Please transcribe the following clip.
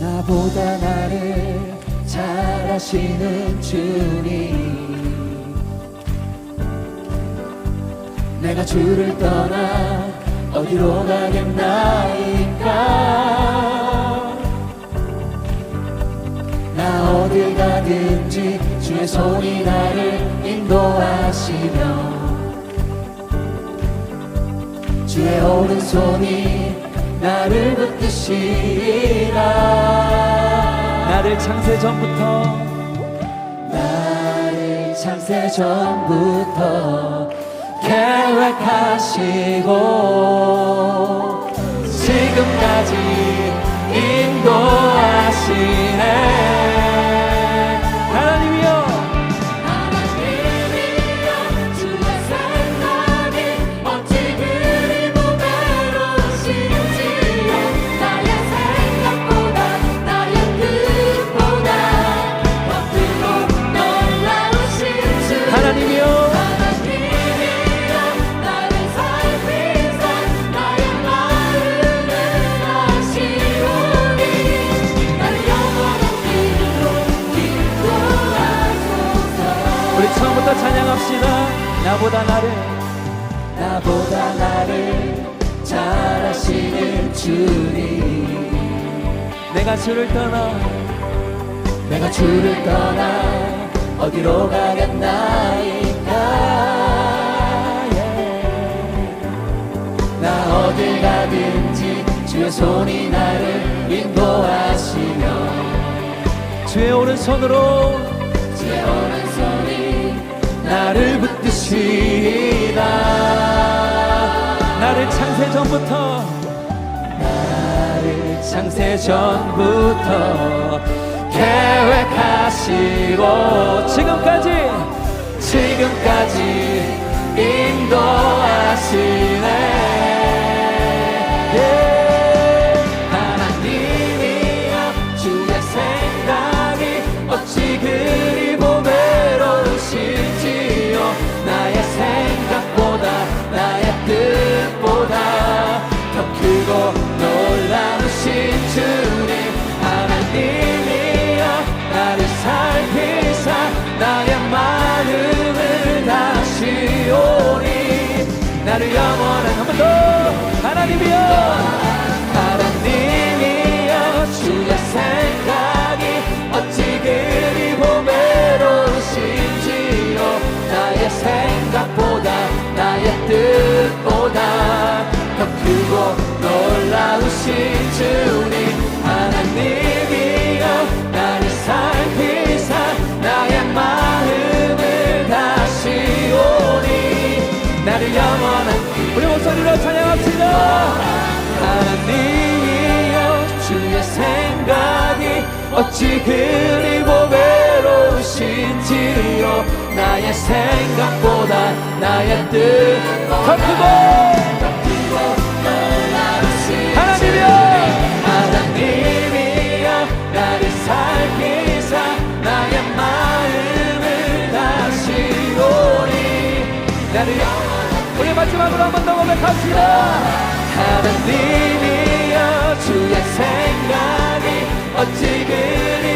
나보다 나를 잘 아시는 주님. 내가 주를 떠나 어디로 가겠나이까? 나 어딜 가든지 주의 손이 나를 인도하시며 주의 오른손이 나를 붙드시라. 나를 창세 전부터 나를 창세 전부터 계획하시고 지금까지 합시다 나보다 나를 나보다 나를 잘 아시는 주님. 내가 주를 떠나 내가 주를 떠나 어디로 가겠나이까 예. 나 어딜 가든지 주의 손이 나를 인도하시며 주의 오른손으로 주의 오른손이 나를 붙드시다. 나를 창세 전부터 나를 창세 전부터 계획하시고 지금까지 지금까지 인도 나의 나를 영원한 우리 목소리로 찬양합시다. 하나님이여 주의 생각이 어찌 그리 보배로우신지요? 나의 생각보다 나의 뜻더 크고 마지막으로 한 번 더 고백합시다. 하나님이여 주의 생각이 어찌 그리